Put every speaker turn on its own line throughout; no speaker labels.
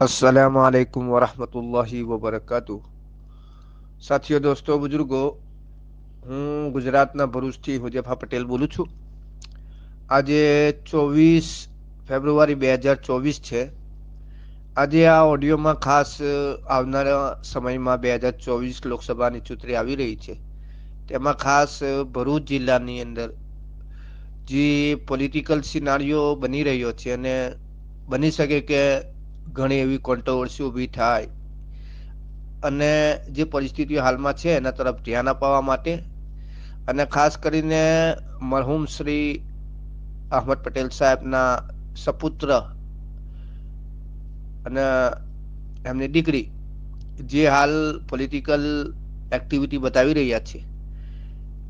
અસલામ વાલેકુમ વરહમતુલ્લાહી વબરકાતુ સાથીઓ દોસ્તો બુજુર્ગો હું ગુજરાતના ભરૂચથી હુજેફા પટેલ બોલું છું આજે ચોવીસ ફેબ્રુઆરી બે હજાર ચોવીસ છે આજે આ ઓડિયોમાં ખાસ આવનારા સમયમાં બે હજાર ચોવીસ લોકસભાની ચૂંટણી આવી રહી છે તેમાં ખાસ ભરૂચ જિલ્લાની અંદર જે પોલિટિકલ સિનારીઓ બની રહ્યો છે અને બની શકે કે ઘણી એવી કોન્ટ્રોવર્સી ઊભી થાય. અને જે પરિસ્થિતિઓ હાલમાં છે, એના તરફ ધ્યાન અપાવવા માટે અને ખાસ કરીને મરહુમ શ્રી અહમદ પટેલ સાહેબના સપુત્ર અને એમની દીકરી જે હાલ પોલિટિકલ એક્ટિવિટી બતાવી રહ્યા છે.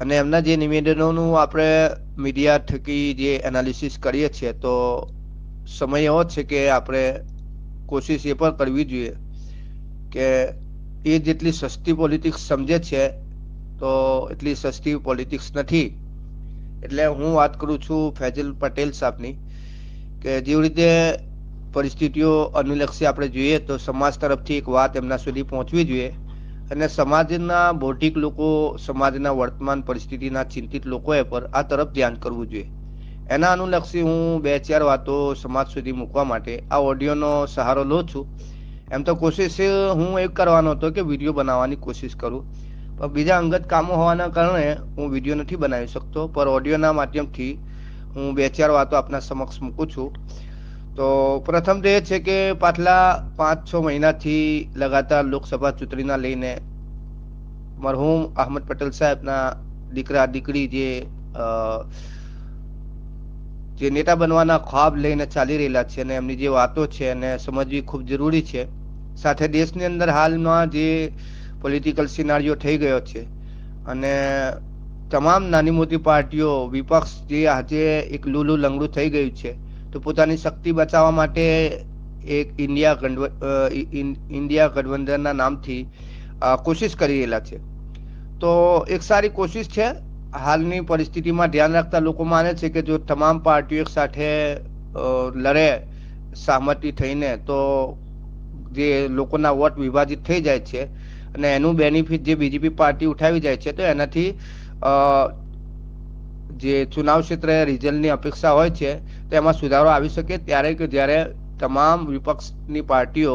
અને એમના જે નિવેદનોનું આપણે મીડિયા થકી જે એનાલિસિસ કરીએ છીએ, તો સમય એવો છે કે આપણે કોશિશ એ પણ કરવી જોઈએ કે એ જેટલી સસ્તી પોલિટિક્સ સમજે છે, તો એટલી સસ્તી પોલિટિક્સ નથી. એટલે હું વાત કરું છું ફૈજલ પટેલ સાહેબની કે જેવી રીતે પરિસ્થિતિઓ અનુલક્ષી આપણે જોઈએ તો સમાજ તરફથી એક વાત એમના સુધી પહોંચવી જોઈએ અને સમાજના બૌદ્ધિક લોકો, સમાજના વર્તમાન પરિસ્થિતિના ચિંતિત લોકોએ પર આ તરફ ધ્યાન કરવું જોઈએ. એના અનુલક્ષી હું બે ચાર વાતો સમાજ સુધી મૂકવા માટે આ ઓડિયોનો સહારો લઉં છું. એમ તો કોશિશ હું એ કરવાનો હતો કે વીડિયો બનાવવાની કોશિશ કરું. પણ બીજા અંગત કામો હોવાના કારણે હું વીડિયો નથી બનાવી શકતો. પર ઓડિયોના માધ્યમથી હું બે ચાર વાતો આપના સમક્ષ મૂકું છું. તો પ્રથમ તો એ છે કે પાછલા પાંચ છ મહિનાથી લગાતાર લોકસભા ચૂંટણીના લઈને મરહૂમ અહમદ પટેલ સાહેબના દીકરા દીકરી જે જે નેતા બનવાના ખ્વાબ લઈને ચાલી રહેલા છે અને એમની જે વાતો છે એને સમજવી ખૂબ જરૂરી છે. સાથે દેશની અંદર હાલમાં જે પોલિટિકલ સિનારીઓ થઈ ગયો છે અને તમામ નાની મોટી પાર્ટીઓ, વિપક્ષ જે આજે એક લૂલું લંગડું થઈ ગયું છે, તો પોતાની શક્તિ બચાવવા માટે એક ઇન્ડિયા ઇન્ડિયા ગઠબંધનના નામથી કોશિશ કરી રહેલા છે. તો એક સારી કોશિશ છે હાલની પરિસ્થિતિમાં ધ્યાન રાખતા લોકો માને છે કે જો તમામ પાર્ટીઓ એક સાથે લડે, સહમતિ થઈને, તો જે લોકોના વોટ વિભાજિત થઈ જાય છે અને એનું બેનિફિટ જે બીજેપી પાર્ટી ઉઠાવી જાય છે, તો એનાથી જે ચુનાવ ક્ષેત્રે રિઝલ્ટની અપેક્ષા હોય છે, તો એમાં સુધારો આવી શકે ત્યારે કે જ્યારે તમામ વિપક્ષની પાર્ટીઓ,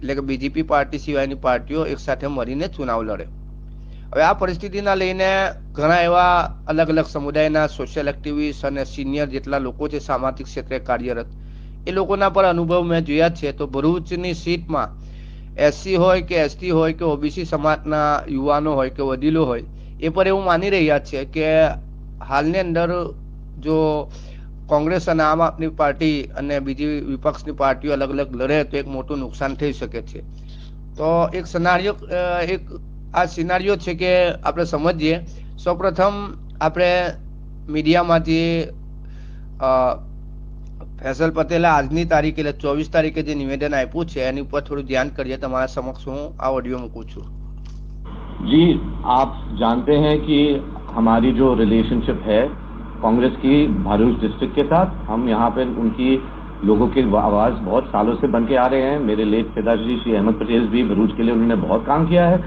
એટલે કે બીજેપી પાર્ટી સિવાયની પાર્ટીઓ એકસાથે મળીને ચુનાવ લડે. હવે આ પરિસ્થિતિના લઈને ઘણા એવા અલગ અલગ સમુદાયના સોશિયલ એક્ટિવિસ્ટ અને સિનિયર જેટલા લોકો છે, સામાજિક ક્ષેત્રે કાર્યરત, એ લોકોના પર અનુભવ મેં જોયા છે. તો ભરૂચની સીટમાં એસસી હોય કે એસટી હોય કે ઓબીસી સમાજના યુવાનો હોય કે વડીલો હોય, એ પર એવું માની રહ્યા છે કે હાલની અંદર જો કોંગ્રેસ અને આમ આદમી પાર્ટી અને બીજી વિપક્ષની પાર્ટીઓ અલગ અલગ લડે તો એક મોટું નુકસાન થઈ શકે છે. તો એક સનારીઓ એક આ સિનારીઓ છે કે આપણે સમજીએ સૌપ્રથમ આપણે મીડિયામાંથી ફૈસલ પટેલે આજની તારીખ એટલે ચોવીસ તારીખે જે નિવેદન આપ્યું છે એની ઉપર થોડું ધ્યાન કરીએ તમારા સમક્ષ હું આ ઓડિયો મૂકું છું
जी आप जानते हैं कि हमारी जो रिलेशनशिप है कांग्रेस की भरूच डिस्ट्रिक्ट के साथ हम यहाँ पर उनकी लोगों की आवाज़ बहुत सालों से बन के आ रहे हैं मेरे लेट पिताजी श्री अहमद पटेल भी भरूच के लिए उन्होंने बहुत काम किया है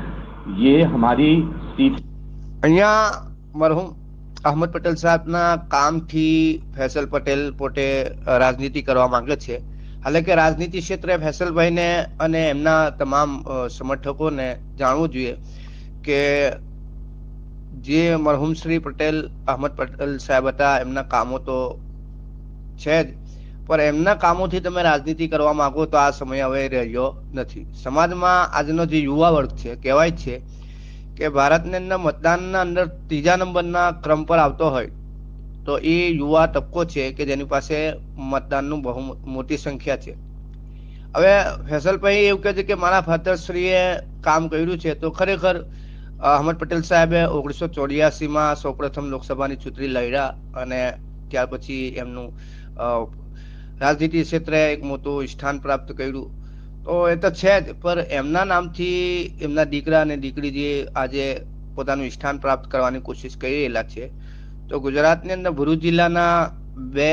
ये हमारी सीट
અહીંયા મરહુમ અહમદ પટેલ સાહેબના કામથી ફૈસલ પટેલ પોતે રાજનીતિ કરવા માંગે છે હાલાકે રાજનીતિ ક્ષેત્રે ફૈસલભાઈને અને એમના તમામ સમર્થકોને જાણવું જોઈએ કે જે મરહુમ શ્રી પટેલ અહમદ પટેલ સાહેબ હતા એમના કામો તો છે જ પણ એમના કામોથી તમે રાજનીતિ કરવા માંગો તો આ સમય હવે રહ્યો નથી. સમાજમાં આજનો જે યુવા વર્ગ છે, કહેવાય છે કે ભારતની અંદર મતદાનના અંદર ત્રીજા નંબરના ક્રમ પર આવતો હોય તો એ યુવા તબકો છે કે જેની પાસે મતદાનનું બહુ મોટી સંખ્યા છે. હવે ફેસલભાઈ એવું કહે છે કે મારા ફાધરશ્રીએ કામ કર્યું છે તો ખરેખર અહમદ પટેલ સાહેબે ઓગણીસો ચોર્યાસીમાં સૌપ્રથમ લોકસભાની ચૂંટણી લડ્યા અને ત્યાર પછી એમનું રાજનીતિ ક્ષેત્રે એક મોટું સ્થાન પ્રાપ્ત કર્યું. તો એ તો છે જ પર એમના નામથી એમના દીકરા અને દીકરી જે આજે પોતાનું સ્થાન પ્રાપ્ત કરવાની કોશિશ કરી રહેલા છે. તો ગુજરાતની અંદર ભરૂચ જિલ્લાના બે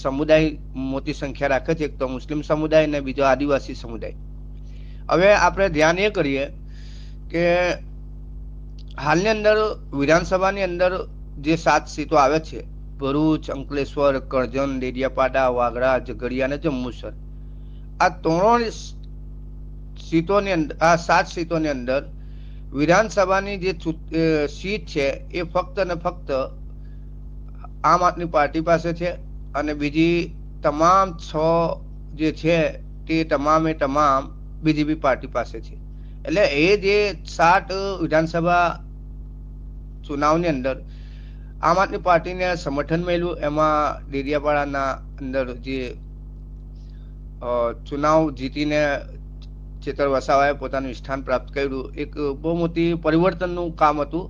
સમુદાય મોટી સંખ્યા રાખે છે. એક તો મુસ્લિમ સમુદાય અને બીજો આદિવાસી સમુદાય. હવે આપણે ધ્યાન એ કરીએ કે હાલની અંદર વિધાનસભાની અંદર જે સાત સીટો આવે છે ભરૂચ, અંકલેશ્વર, કરજણ, ડેડિયાપાડા, વાગડા, ઝઘડિયા અને જંબુસર આ ત્રણ સીટોની અંદર આ સાત સીટોની અંદર વિધાનસભાની જે સીટ છે એ ફક્ત ને ફક્ત આમ આદમી પાર્ટી પાસે છે અને બીજી તમામ છ જે છે તે તમામે તમામ બીજેપી પાર્ટી પાસે છે. એટલે એ જે સાત વિધાનસભા ચુનાવની અંદર આમ આદમી પાર્ટીને સમર્થન મળ્યું એમાં ડેડિયાપાડાના અંદર જે ચુનાવ જીતીને ચેતર વસાવાએ પોતાનું સ્થાન પ્રાપ્ત કર્યું. એક બહુ મોટી પરિવર્તનનું કામ હતું.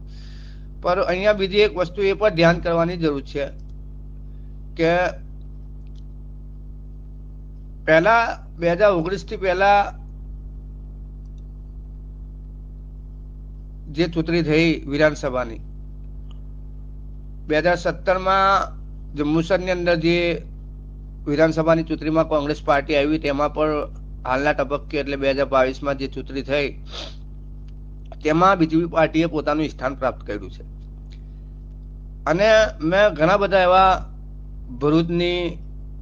પર અહીંયા બીજી એક વસ્તુ એ પર ધ્યાન કરવાની જરૂર છે કે પહેલા બે હજાર ઓગણીસથી પહેલા જે ચૂંટણી થઈ વિધાનસભાની બે હજાર સત્તરમાં જમ્મુસરની અંદર જે વિધાનસભાની ચૂંટણીમાં કોંગ્રેસ પાર્ટી આવી, તેમાં પણ હાલના તબક્કે એટલે બે હજાર બાવીસમાં જે ચૂંટણી થઈ, તેમાં બીજેપી પાર્ટીએ પોતાનું સ્થાન પ્રાપ્ત કર્યું છે. અને મેં ઘણા બધા એવા ભરૂચની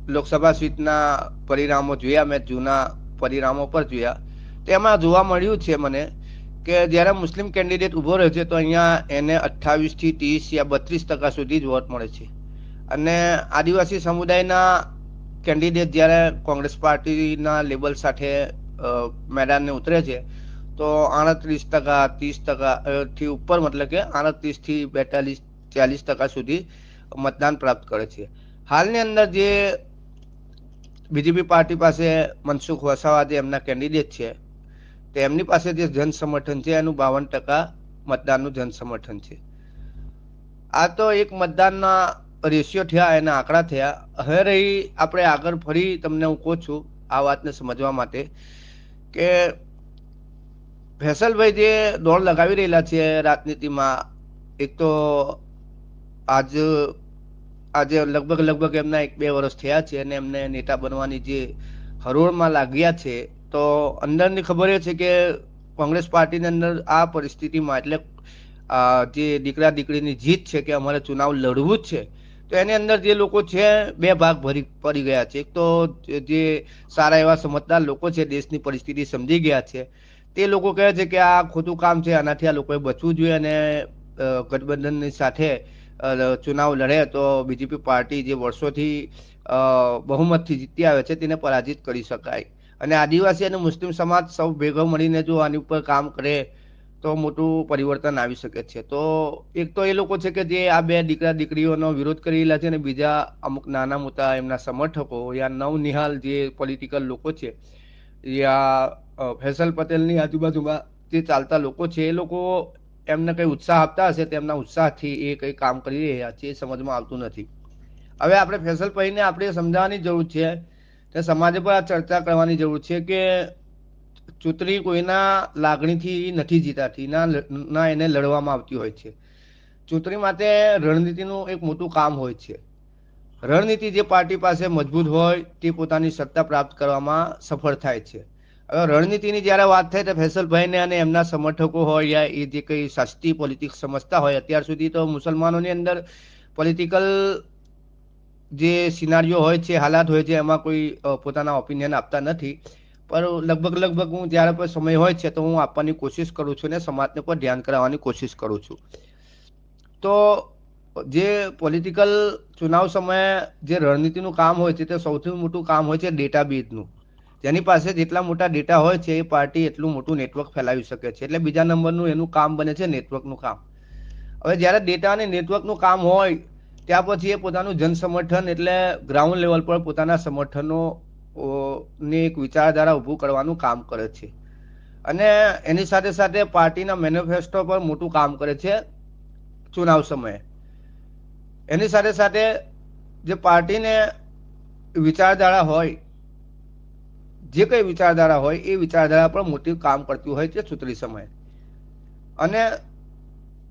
લોકસભા સીટના પરિણામો જોયા, મેં જૂના પરિણામો પર જોયા. તેમાં જોવા મળ્યું છે મને કે જ્યારે મુસ્લિમ કેન્ડિડેટ ઊભો રહે છે, તો અહીંયા એને અઠ્ઠાવીસથી ત્રીસ યા બત્રીસ ટકા સુધી જ વોટ મળે છે. અને આદિવાસી સમુદાયના કેન્ડિડેટ જ્યારે કોંગ્રેસ પાર્ટીના લેબલ સાથે મેદાનને ઉતરે છે, તો આડત્રીસ ટકા, ત્રીસ ટકા થી ઉપર મતલબ કે આડત્રીસથી બેતાલીસ, ચાલીસ ટકા સુધી મતદાન પ્રાપ્ત કરે છે. હાલની અંદર જે બીજેપી પાર્ટી પાસે મનસુખ વસાવા જે એમના કેન્ડિડેટ છે તે એમની પાસે જે જન સમર્થન છે, એનું બાવન ટકા મતદાનનું જન સમર્થન છે. આ તો એક મતદાનના રેશિયો થયા, એના આંકડા થયા. હવે રહી આપણે આગળ ફરી તમને હું કહું છું આ વાતને સમજવા માટે કે ફેસલભાઈ જે દોડ લગાવી રહેલા છે રાજનીતિમાં, એક તો આજ, આજે લગભગ લગભગ એમના એક બે વર્ષ થયા છે અને એમને નેતા બનવાની જે હરોળમાં લાગ્યા છે તો અંદરની ખબર એ છે કે કોંગ્રેસ પાર્ટીની અંદર આ પરિસ્થિતિમાં, એટલે જે દીકરા દીકરીની જીત છે કે અમારે ચુનાવ લડવું જ છે, તો એની અંદર જે લોકો છે બે ભાગ ભરી, પડી ગયા છે. એક તો જે સારા એવા સમજદાર લોકો છે, દેશની પરિસ્થિતિ સમજી ગયા છે. તે લોકો કહે છે કે આ ખોટું કામ છે, આનાથી આ લોકોએ બચવું જોઈએ અને ગઠબંધનની સાથે ચુનાવ લડે તો બીજેપી પાર્ટી જે વર્ષોથી બહુમતથી જીતી આવે છે, તેને પરાજિત કરી શકાય. અને આદિવાસી અને મુસ્લિમ સમાજ સૌ ભેગો મળીને જો આની ઉપર કામ કરે, તો મોટું પરિવર્તન આવી શકે છે. તો એક તો એ લોકો છે કે જે આ બે દીકરા દીકરીઓનો વિરોધ કરી રહેલા છે અને બીજા અમુક નાના મોટા એમના સમર્થકો યા નવનિહાલ જે પોલિટિકલ લોકો છે, યા ફેસલ પટેલની આજુબાજુમાં જે ચાલતા લોકો છે, એ લોકો એમને કંઈ ઉત્સાહ આપતા હશે, તેમના ઉત્સાહથી એ કંઈ કામ કરી રહ્યા છે, એ સમજમાં આવતું નથી. હવે આપણે ફેસલ ભાઈને આપણે સમજાવવાની જરૂર છે કે સમાજે પર આ ચર્ચા કરવાની જરૂર છે કે ચૂંટણી કોઈના લાગણીથી નથી જીતાતી, ના ના એને લડવામાં આવતી હોય છે. ચૂંટણી માટે રણનીતિનું એક મોટું કામ હોય છે. રણનીતિ જે પાર્ટી પાસે મજબૂત હોય તે પોતાની સત્તા પ્રાપ્ત કરવામાં સફળ થાય છે. હવે રણનીતિની જ્યારે વાત થાય તો ફેસલભાઈને અને એમના સમર્થકો હોય યા એ જે કંઈ શાસ્ત્રીય પોલિટિક્સ સમજતા હોય, અત્યાર સુધી તો મુસલમાનોની અંદર પોલિટિકલ જે સિનારીઓ હોય છે હાલાત હોય છે એમાં કોઈ પોતાના ઓપિનિયન આપતા નથી. પણ લગભગ લગભગ હું જ્યારે પણ સમય હોય છે, તો હું આપવાની કોશિશ કરું છું અને સમાજને પણ ધ્યાન કરાવવાની કોશિશ કરું છું. તો જે પોલિટિકલ ચુનાવ સમયે જે રણનીતિનું કામ હોય છે, તે સૌથી મોટું કામ હોય છે ડેટા બેઝનું જેની પાસે જેટલા મોટા ડેટા હોય છે, એ પાર્ટી એટલું મોટું નેટવર્ક ફેલાવી શકે છે. એટલે બીજા નંબરનું એનું કામ બને છે નેટવર્કનું કામ. હવે જ્યારે ડેટા અને નેટવર્કનું કામ હોય ત્યાં પછી એ પોતાનું જન સમર્થન એટલે ગ્રાઉન્ડ લેવલ પર પોતાના સમર્થનો ની એક વિચારધારા ઊભું કરવાનું કામ કરે છે. અને એની સાથે સાથે પાર્ટીના મેનિફેસ્ટો પર મોટું કામ કરે છે ચુનાવ સમયે. એની સાથે સાથે જે પાર્ટીને વિચારધારા હોય, જે કઈ વિચારધારા હોય એ વિચારધારા પર મોટી કામ કરતી હોય છે ચૂંટણી સમયે. અને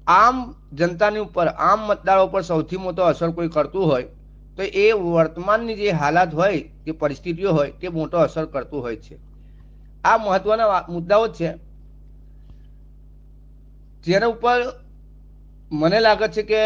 આમ જનતાની ઉપર, આમ મતદારો પર સૌથી મોટો અસર કોઈ કરતું હોય, તો એ વર્તમાનની જે હાલાત હોય, જે પરિસ્થિતિઓ હોય, તે મોટો અસર કરતું હોય છે. આ મહત્વના મુદ્દાઓ છે. જેના ઉપર મને લાગે છે કે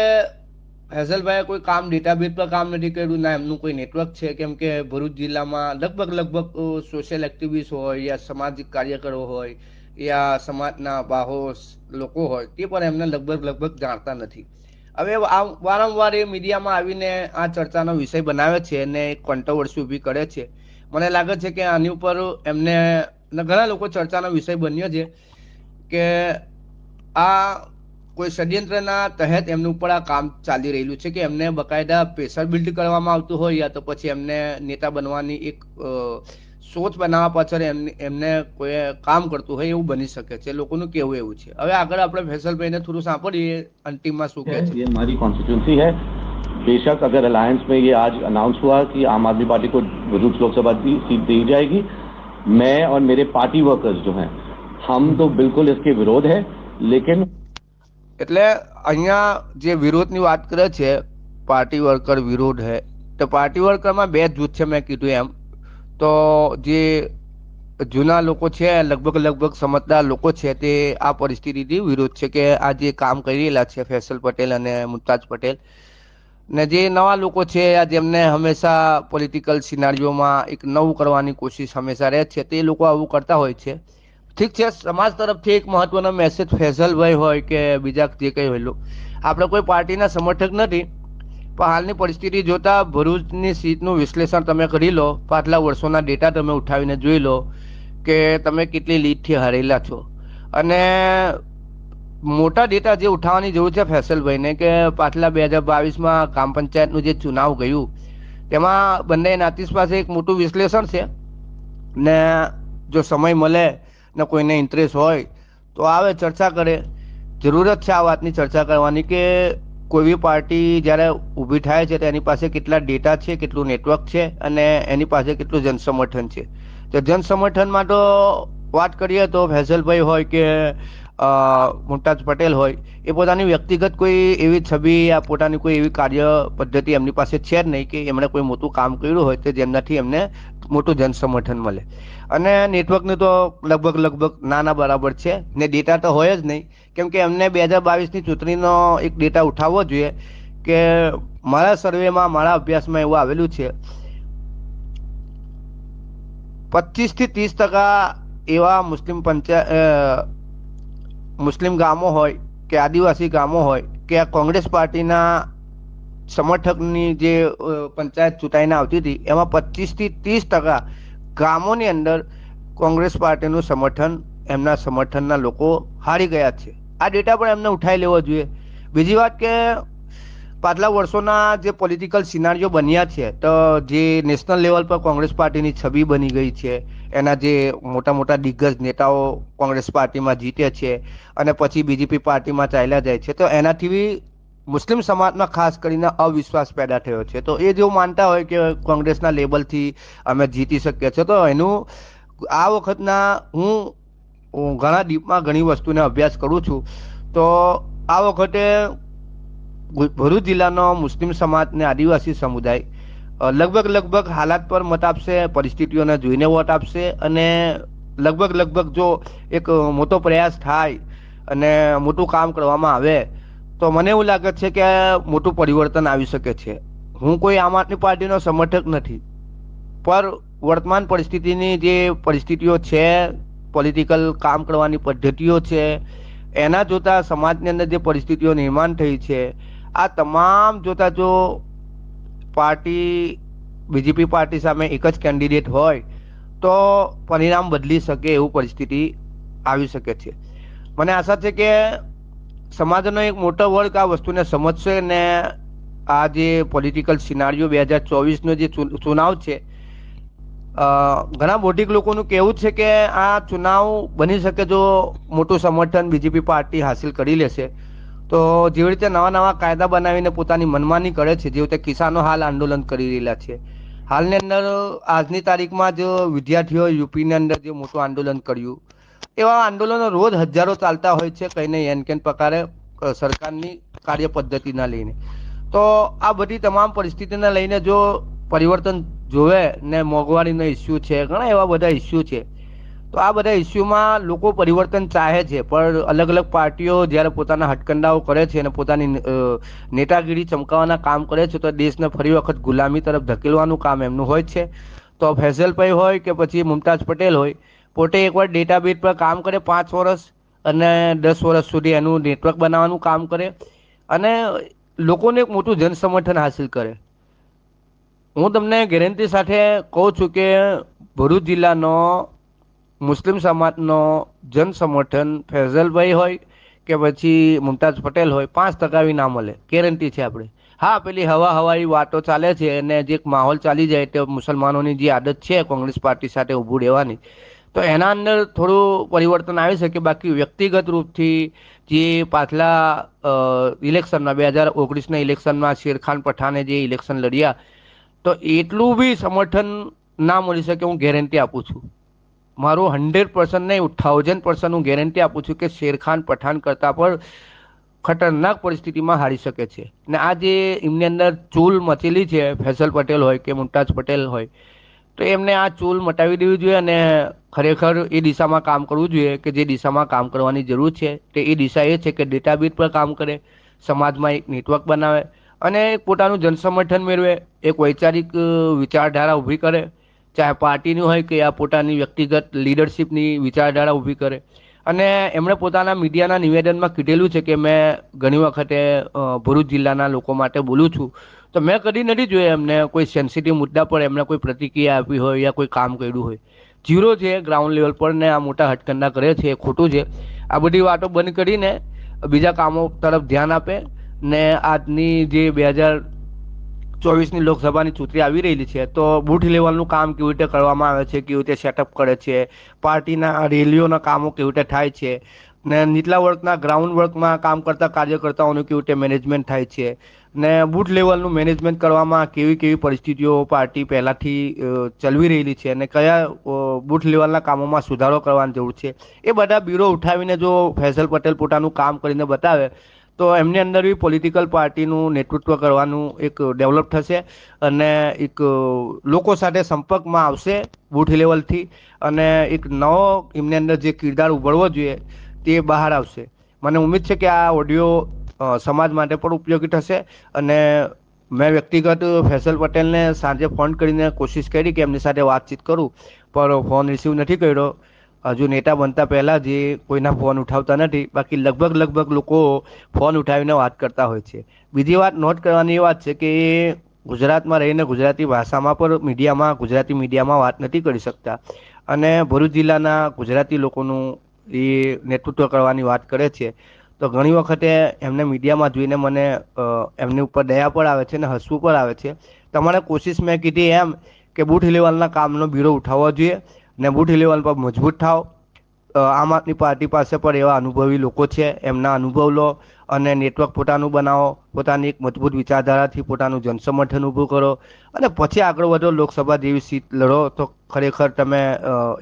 હેઝલભાઈએ કોઈ કામ ડેટાબેઝ પર કામ નથી કર્યું, ના એમનું કોઈ નેટવર્ક છે, કેમ કે ભરૂચ જિલ્લામાં લગભગ લગભગ સોશિયલ એક્ટિવિસ્ટ હોય, યા સામાજિક કાર્યકરો હોય યા સમાજના બાહોશ લોકો હોય, તે પણ એમને લગભગ લગભગ જાણતા નથી. હવે વારંવાર એ મીડિયામાં આવીને આ ચર્ચાનો વિષય બનાવે છે અને એક કોન્ટ્રોવર્સી ઊભી કરે છે. મને લાગે છે કે આની ઉપર એમને ઘણા લોકો ચર્ચાનો વિષય બન્યો છે કે આ કોઈ ષડયંત્રના તહેત એમની ઉપર આ કામ ચાલી રહેલું છે કે એમને બકાયદા પ્રેશર બિલ્ડ કરવામાં આવતું હોય યા તો પછી એમને નેતા બનવાની એક સોચ બનાવવા પાછળ એમને એમને કોઈ કામ કરતું હોય એવું બની શકે છે લોકોનું કેવું એવું છે હવે આગળ આપણે ફેસલભાઈને થોડું સાંભળીએ અંતિમમાં શું કહે છે
ये हमारी कॉन्स्टिट्यूंसी है बेशक अगर अलायंस में ये आज अनाउंस हुआ कि आम आदमी पार्टी को भरूच लोकसभा की सीट दी जाएगी मैं और मेरे पार्टी वर्कर्स जो हैं हम तो बिल्कुल इसके विरोध है लेकिन
એટલે અહીંયા જે વિરોધની વાત કરે છે પાર્ટી વર્કર વિરોધ હે તો પાર્ટી વર્કરમાં બે જ જૂથ છે મેં કીધું એમ તો જે જૂના લોકો છે, લગભગ લગભગ સમજદાર લોકો છે, તે આ પરિસ્થિતિથી વિરોધ છે કે આ જે કામ કરી રહેલા છે, ફેસલ પટેલ અને મુમતાજ પટેલ ને જે નવા લોકો છે, આ જેમને હંમેશા પોલિટિકલ સિનારીઓમાં એક નવું કરવાની કોશિશ હંમેશા રહે છે, તે લોકો આવું કરતા હોય છે. ઠીક છે, સમાજ તરફથી એક મહત્વનો મેસેજ ફેઝલભાઈ હોય કે બીજા જે કંઈ હોય આપણે કોઈ પાર્ટીના સમર્થક નથી પણ હાલની પરિસ્થિતિ જોતા ભરૂચની સીટનું વિશ્લેષણ તમે કરી લો. પાછલા વર્ષોના ડેટા તમે ઉઠાવીને જોઈ લો કે તમે કેટલી લીડથી હારેલા છો. અને મોટા ડેટા જે ઉઠાવવાની જરૂર છે ફેસલભાઈને કે પાછલા બે હજાર બાવીસમાં ગ્રામ પંચાયતનું જે ચુનાવ ગયું, તેમાં બંને નાતીસ પાસે એક મોટું વિશ્લેષણ છે. ને જો સમય મળે ને કોઈને ઇન્ટરેસ્ટ હોય, તો આવે ચર્ચા કરે. જરૂરત છે આ વાતની ચર્ચા કરવાની કે કોઈ બી પાર્ટી જ્યારે ઊભી થાય છે, તો એની પાસે કેટલા ડેટા છે, કેટલું નેટવર્ક છે અને એની પાસે કેટલું જનસમર્થન છે. તો જનસમર્થનમાં તો વાત કરીએ તો ફેઝલભાઈ હોય કે મુમતાજ પટેલ હોય, એ પોતાની વ્યક્તિગત કોઈ એવી છબી યા પોતાની કોઈ એવી કાર્ય પદ્ધતિ એમની પાસે છે જ નહીં કે એમણે કોઈ મોટું કામ કર્યું હોય તે જેમનાથી એમને મોટું જનસમર્થન મળે. અને નેટવર્કનું તો લગભગ લગભગ નાના બરાબર છે. ને ડેટા તો હોય જ નહીં. કેમ કે એમને બે હજાર બાવીસની ચૂંટણીનો એક ડેટા ઉઠાવવો જોઈએ કે મારા સર્વેમાં, મારા અભ્યાસમાં એવું આવેલું છે. પચીસથી ત્રીસ ટકા એવા મુસ્લિમ પંચાયત મુસ્લિમ ગામો હોય કે આદિવાસી ગામો હોય કે આ કોંગ્રેસ પાર્ટીના સમર્થકની જે પંચાયત ચૂંટાઈને આવતી હતી, એમાં પચીસથી ત્રીસ ટકા ગામોની અંદર કોંગ્રેસ પાર્ટીનું સમર્થન, એમના સમર્થનના લોકો હારી ગયા છે. આ ડેટા પણ એમને ઉઠાવી લેવો જોઈએ. બીજી વાત કે પાછલા વર્ષોના જે પોલિટિકલ સિનારીઓ બન્યા છે, તો જે નેશનલ લેવલ પર કોંગ્રેસ પાર્ટીની છબી બની ગઈ છે એના જે મોટા મોટા દિગ્ગજ નેતાઓ કોંગ્રેસ પાર્ટીમાં જીતે છે અને પછી બીજેપી પાર્ટીમાં ચાલ્યા જાય છે, તો એનાથી મુસ્લિમ સમાજમાં ખાસ કરીને અવિશ્વાસ પેદા થયો છે. તો એ જેવું માનતા હોય કે કોંગ્રેસના લેબલથી અમે જીતી શકીએ છીએ, તો એનું આ વખતના હું ઘણા દીપમાં ઘણી વસ્તુને અભ્યાસ કરું છું. તો આ વખતે ભરૂચ જિલ્લાનો મુસ્લિમ સમાજ ને આદિવાસી સમુદાય લગભગ લગભગ હાલાત પર મત આપશે, પરિસ્થિતિઓને જોઈને વોટ આપશે અને લગભગ લગભગ જો એક મોટો પ્રયાસ થાય અને મોટું કામ કરવામાં આવે, તો મને એવું લાગે છે કે મોટું પરિવર્તન આવી શકે છે. હું કોઈ આમ આદમી પાર્ટીનો સમર્થક નથી. પર વર્તમાન પરિસ્થિતિની જે પરિસ્થિતિઓ છે પોલિટિકલ કામ કરવાની પદ્ધતિઓ છે, એના જોતા સમાજની અંદર જે પરિસ્થિતિઓ નિર્માણ થઈ છે, આ તમામ જોતા જો પાર્ટી બીજેપી પાર્ટી સામે એક જ કેન્ડિડેટ હોય, તો પરિણામ બદલી શકે એવું પરિસ્થિતિ આવી શકે છે. મને આશા છે કે સમાજનો એક મોટો વર્ગ આ વસ્તુને સમજશે ને આ જે પોલિટિકલ સિનારીઓ બે હજાર ચોવીસનો જે ચુનાવ છે ઘણા બૌદ્ધિક લોકોનું કહેવું છે કે આ ચુનાવ બની શકે જો મોટું સમર્થન બીજેપી પાર્ટી હાસિલ કરી લેશે. તો જેવી રીતે નવા નવા કાયદા બનાવીને પોતાની મનમાની કરે છે જેવી રીતે કિસાનો હાલ આંદોલન કરી રહેલા છે. હાલની અંદર આજની તારીખમાં જ વિદ્યાર્થીઓ યુપીની અંદર જે મોટું આંદોલન કર્યું, એવા આંદોલનો રોજ હજારો ચાલતા હોય છે, કંઈ નહીં, એન કેન પ્રકારે સરકારની કાર્ય પદ્ધતિના લઈને. તો આ બધી તમામ પરિસ્થિતિને લઈને જો પરિવર્તન જોવે ને મોંઘવારીનો ઇસ્યુ છે, ઘણા એવા બધા ઇસ્યુ છે તો આ બધા ઇસ્યુમાં લોકો પરિવર્તન ચાહે છે, પણ અલગ અલગ પાર્ટીઓ જ્યારે પોતાના હટકંડાઓ કરે છે અને પોતાની નેતાગીરી ચમકાવવાના કામ કરે છે, તો દેશને ફરી વખત ગુલામી તરફ ધકેલવાનું કામ એમનું હોય છે. તો ફૈઝલભાઈ હોય કે પછી મુમતાઝ પટેલ હોય, પોતે એકવાર ડેટાબેઝ પર કામ કરે પાંચ વર્ષ અને દસ વર્ષ સુધી એનું નેટવર્ક બનાવવાનું કામ કરે અને લોકોને એક મોટું જનસમર્થન હાંસિલ કરે. હું તમને ગેરંટી સાથે કહું છું કે ભરૂચ જિલ્લાનો મુસ્લિમ સમાજનો જન સમર્થન ફેઝલભાઈ હોય કે પછી મુમતાઝ પટેલ હોય, પાંચ ટકા ના મળે. ગેરંટી છે આપણે. હા, પેલી હવા હવાઈ વાતો ચાલે છે અને જે માહોલ ચાલી જાય તે મુસલમાનોની જે આદત છે કોંગ્રેસ પાર્ટી સાથે ઊભું રહેવાની, તો એના અંદર થોડું પરિવર્તન આવી શકે. બાકી વ્યક્તિગત રૂપથી જે પાછલા ઇલેક્શનમાં, બે હજાર ઓગણીસના ઇલેક્શનમાં શેરખાન પઠાને જે ઇલેક્શન લડ્યા, તો એટલું બી સમર્થન ના મળી શકે, હું ગેરંટી આપું છું. મારું હંડ્રેડ પર્સન્ટ નહીં થાઉઝન્ડ પર્સન્ટ હું ગેરંટી આપું છું કે શેરખાન પઠાણ કરતાં પણ ખતરનાક પરિસ્થિતિમાં હારી શકે છે. ને આ જે એમની અંદર ચૂલ મચેલી છે, ફેસલ પટેલ હોય કે મુમતાજ પટેલ હોય, તો એમને આ ચૂલ મટાવી દેવી જોઈએ અને ખરેખર એ દિશામાં કામ કરવું જોઈએ કે જે દિશામાં કામ કરવાની જરૂર છે. તે એ દિશા એ છે કે ડેટાબેઝ પર કામ કરે, સમાજમાં એક નેટવર્ક બનાવે અને પોતાનું જનસમર્થન મેળવે, એક વૈચારિક વિચારધારા ઊભી કરે ચાહે પાર્ટીની હોય કે આ પોતાની વ્યક્તિગત લીડરશિપની વિચારધારા ઊભી કરે. અને એમણે પોતાના મીડિયાના નિવેદનમાં કીધેલું છે કે મેં ઘણી વખતે ભરૂચ જિલ્લાના લોકો માટે બોલું છું. તો મેં કદી નથી જોયું એમને કોઈ સેન્સિટિવ મુદ્દા પર એમને કોઈ પ્રતિક્રિયા આપી હોય યા કોઈ કામ કર્યું હોય. જીરો છે ગ્રાઉન્ડ લેવલ પર ને આ મોટા હટકંડા કરે છે, એ ખોટું છે. આ બધી વાતો બંધ કરીને બીજા કામો તરફ ધ્યાન આપે ને આજની જે બે હજાર ચોવીસની લોકસભાની ચૂંટણી આવી રહેલી છે, તો બૂથ લેવલનું કામ કેવી રીતે કરવામાં આવે છે, કેવી રીતે સેટઅપ કરે છે, પાર્ટીના રેલીઓના કામો કેવી રીતે થાય છે, ને નીચલા વર્ગના ગ્રાઉન્ડ વર્કમાં કામ કરતા કાર્યકર્તાઓનું કેવી રીતે મેનેજમેન્ટ થાય છે, ને બૂથ લેવલનું મેનેજમેન્ટ કરવામાં કેવી કેવી પરિસ્થિતિઓ પાર્ટી પહેલાંથી ચલવી રહેલી છે અને કયા બુથ લેવલના કામોમાં સુધારો કરવાની જરૂર છે, એ બધા બ્યુરો ઉઠાવીને જો ફૈસલ પટેલ પોતાનું કામ કરીને બતાવે તો એમની અંદર બી પોલિટિકલ પાર્ટીનું નેતૃત્વ કરવાનું એક ડેવલપ થશે અને એક લોકો સાથે સંપર્કમાં આવશે બૂથ લેવલથી અને એક નવો એમની અંદર જે કિરદાર ઉભરવો જોઈએ તે બહાર આવશે. મને ઉમ્મીદ છે કે આ ઓડિયો સમાજ માટે પણ ઉપયોગી થશે અને મેં વ્યક્તિગત ફેસલ પટેલને સાંજે ફોન કરીને કોશિશ કરી કે એમની સાથે વાતચીત કરું, પણ ફોન રિસીવ નથી કર્યો. હજુ નેતા બનતા પહેલાં જે કોઈના ફોન ઉઠાવતા નથી, બાકી લગભગ લગભગ લોકો ફોન ઉઠાવીને વાત કરતા હોય છે. બીજી વાત નોટ કરવાની એ વાત છે કે એ ગુજરાતમાં રહીને ગુજરાતી ભાષામાં પણ મીડિયામાં, ગુજરાતી મીડિયામાં વાત નથી કરી શકતા. અને ભરૂચ જિલ્લાના ગુજરાતી લોકોનું એ નેતૃત્વ કરવાની વાત કરે છે. તો ઘણી વખતે એમને મીડિયામાં જોઈને મને એમની ઉપર દયા પણ આવે છે અને હસવું પણ આવે છે. તમારે કોશિશ મેં કીધી એમ કે બૂથ લેવલના કામનો બીડો ઉઠાવવો જોઈએ. ને બૂથ લેવલ પર મજબૂત થાવ આમ આદમી પાર્ટી પાસે પણ એવા અનુભવી લોકો છે, એમના અનુભવ લો અને નેટવર્ક પોતાનું બનાવો, પોતાની એક મજબૂત વિચારધારાથી પોતાનું જનસમર્થન ઊભું કરો. અને પછી આગળ વધો, લોકસભા જેવી સીટ લડો, તો ખરેખર તમે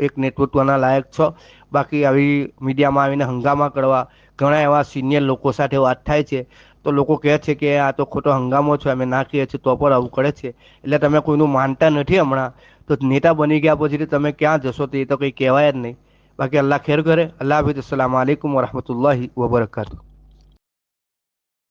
એક નેતૃત્વના લાયક છો. બાકી આવી મીડિયામાં આવીને હંગામા કરવા ઘણા એવા સિનિયર લોકો સાથે વાત થાય છે. તો લોકો કહે છે કે આ તો ખોટો હંગામો છે, અમે ના કહીએ છીએ, તો પણ આવું કરે છે. એટલે તમે કોઈનું માનતા નથી હમણાં. તો નેતા બની ગયા પછી તમે ક્યાં જશો તો એ તો કંઈ કહેવાય જ નહીં. બાકી અલ્લાહ ખેર કરે. અલ્લાહ હાફિઝ. અસલામ આલિકુમ વરહમતુલ્લાહી વબરકાતુ